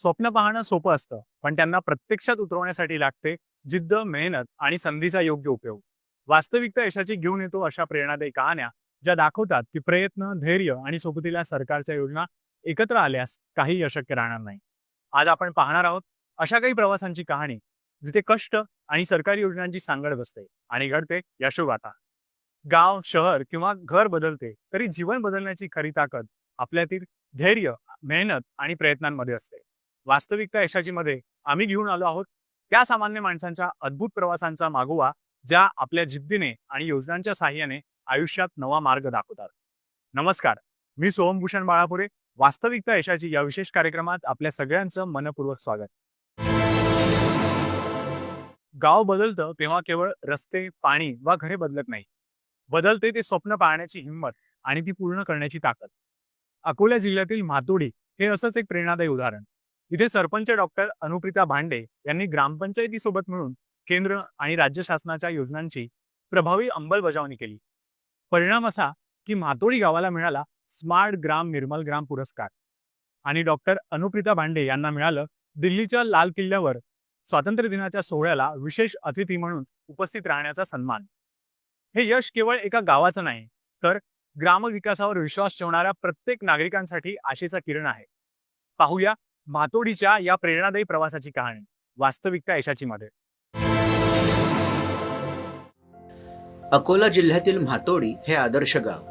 स्वप्न पाहणं सोपं असतं पण त्यांना प्रत्यक्षात उतरवण्यासाठी लागते जिद्द मेहनत आणि संधीचा योग्य उपयोग. वास्तविकता यशाची घेऊन येतो अशा प्रेरणादायी कहाण्या ज्या दाखवतात की प्रयत्न धैर्य आणि सोबतीला सरकारच्या योजना एकत्र आल्यास काही अशक्य राहणार नाही. आज आपण पाहणार आहोत अशा काही प्रवासांची कहाणी जिथे कष्ट आणि सरकारी योजनांची सांगड बसते आणि घडते यशोगाथा. गाव शहर किंवा घर बदलते तरी जीवन बदलण्याची खरी ताकद आपल्यातील धैर्य मेहनत आणि प्रयत्नांमध्ये असते. वास्तविकता यशाची मध्ये आम्ही घेऊन आलो आहोत. त्या सामान्य माणसांच्या अद्भुत प्रवासांचा मागोवा ज्या आपल्या जिद्दीने आणि योजनांच्या सहाय्याने आयुष्यात नवा मार्ग दाखवतात. नमस्कार मी सोहमभूषण बाळापुरे. वास्तविकता यशाची या विशेष कार्यक्रमात आपल्या सगळ्यांचं मनपूर्वक स्वागत. गाव बदलतं तेव्हा केवळ रस्ते पाणी वा घरे बदलत नाही. बदलते ते स्वप्न पाहण्याची हिंमत आणि ती पूर्ण करण्याची ताकद. अकोला जिल्ह्यातील मातोडी हे असंच एक प्रेरणादायी उदाहरण. इथे सरपंच डॉक्टर अनुप्रिता भांडे यांनी ग्रामपंचायतीसोबत मिळून केंद्र आणि राज्य शासनाच्या योजनांची प्रभावी अंमलबजावणी केली. परिणाम असा की मातोडी गावाला मिळाला स्मार्ट ग्राम निर्मल ग्राम पुरस्कार आणि डॉक्टर अनुप्रिता भांडे यांना मिळालं दिल्लीच्या लाल किल्ल्यावर स्वातंत्र्य दिनाच्या सोहळ्याला विशेष अतिथी म्हणून उपस्थित राहण्याचा सन्मान. हे यश केवळ एका गावाचं नाही तर ग्रामविकासावर विश्वास ठेवणाऱ्या प्रत्येक नागरिकांसाठी आशेचा किरण आहे. पाहूया मातोडीच्या या प्रेरणादायी प्रवासाची कहाणी वास्तविकता यशाची मध्ये अकोला जिल्ह्यातील म्हातोडी हे आदर्श गाव.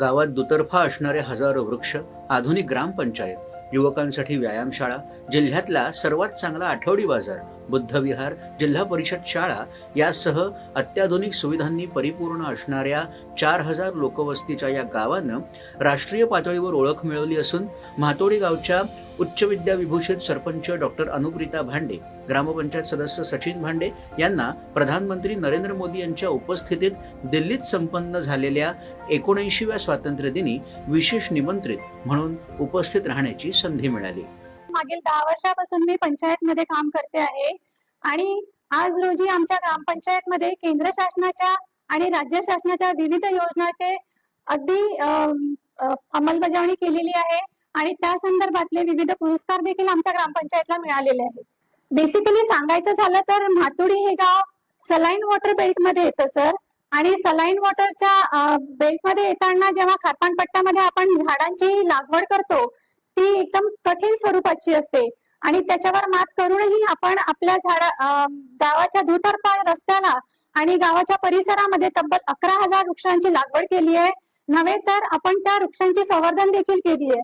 गावात दुतर्फा असणारे हजारो वृक्ष आधुनिक ग्रामपंचायत युवकांसाठी व्यायामशाळा जिल्ह्यातला सर्वात चांगला आठवडी बाजार बुद्धविहार जिल्हा परिषद शाळा यासह अत्याधुनिक सुविधांनी परिपूर्ण असणाऱ्या चार हजार लोकवस्तीच्या या गावानं राष्ट्रीय पातळीवर ओळख मिळवली असून म्हातोडी गावच्या उच्च विद्या विभूषित सरपंच डॉक्टर अनुप्रिता भांडे ग्रामपंचायत सदस्य सचिन भांडे यांना प्रधानमंत्री नरेंद्र मोदी यांच्या उपस्थितीत दिल्लीत संपन्न झालेल्या एकोणऐंशीव्या स्वातंत्र्य दिनी विशेष निमंत्रित म्हणून उपस्थित राहण्याची संधी मिळाली. मागील दहा वर्षापासून मी पंचायत मध्ये काम करते आहे आणि आज रोजी आमच्या ग्रामपंचायत मध्ये केंद्र शासनाच्या आणि राज्य शासनाच्या विविध योजनाचे अगदी अंमलबजावणी केलेली आहे. आणि त्या संदर्भातले विविध पुरस्कार देखील आमच्या ग्रामपंचायतला मिळालेले आहेत. बेसिकली सांगायचं झालं तर म्हातुडी हे गाव सलाईन वॉटर बेल्टमध्ये येतं सर. आणि सलाईन वॉटरच्या बेल्टमध्ये येताना जेव्हा खारपानपट्ट्यामध्ये आपण झाडांची लागवड करतो ती एकदम कठीण स्वरूपाची असते. आणि त्याच्यावर मात करूनही आपण आपल्या झाडा गावाच्या दुतर्फा रस्त्याला आणि गावाच्या परिसरामध्ये तब्बल अकरा हजार वृक्षांची लागवड केली आहे. नव्हे तर आपण त्या वृक्षांची संवर्धन देखील केली आहे.